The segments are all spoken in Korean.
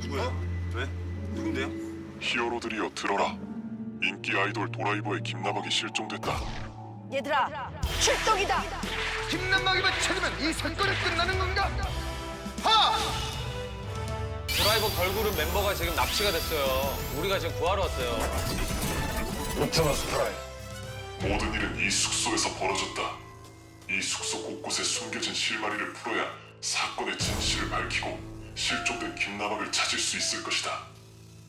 누구야? 왜? 누군데요? 히어로들이여 들어라. 인기 아이돌 도라이버의 김나박이 실종됐다. 얘들아 출동이다. 김남막이만 찾으면 이 사건이 끝나는 건가? 하! 드라이버 걸그룹 멤버가 지금 납치가 됐어요. 우리가 지금 구하러 왔어요. 옵티머스 프라임. 모든 일은 이 숙소에서 벌어졌다. 이 숙소 곳곳에 숨겨진 실마리를 풀어야 사건의 진실을 밝히고 실종된 김나박을 찾을 수 있을 것이다.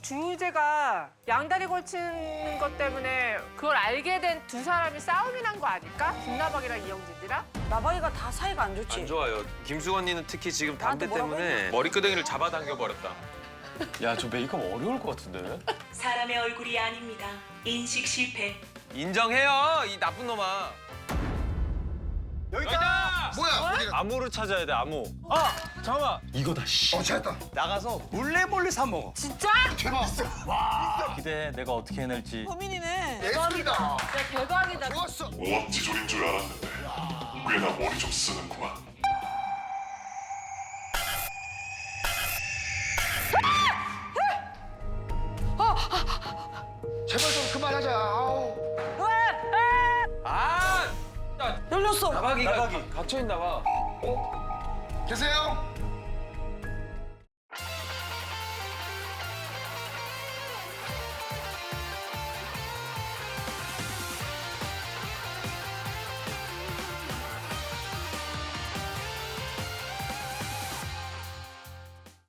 주유재가 양다리 걸치는 것 때문에 그걸 알게 된 두 사람이 싸움이 난 거 아닐까? 김나박이랑 이영진이랑? 나박이가 다 사이가 안 좋지. 안 좋아요. 김수건 언니는 특히 지금 담배 나한테 뭐라고 때문에 머리끄댕이를 잡아당겨 버렸다. 야 저 메이크업 어려울 것 같은데? 사람의 얼굴이 아닙니다. 인식 실패. 인정해요, 이 나쁜 놈아. 암호를 찾아야 돼 암호. 아 잠깐만. 이거다 씨. 어 찾았다. 나가서 몰래 몰래 사 먹어. 진짜? 대박. 기대해 내가 어떻게 해낼지. 고민이네. 예술이다. 진짜 대박이다. 좋았어. 오합지졸인 줄 알았는데 꽤나 머리 좀 쓰는구만. 제발 좀 그만하자. 아우. 아! 열렸어. 나박이가 갇혀 있나 봐. 계세요?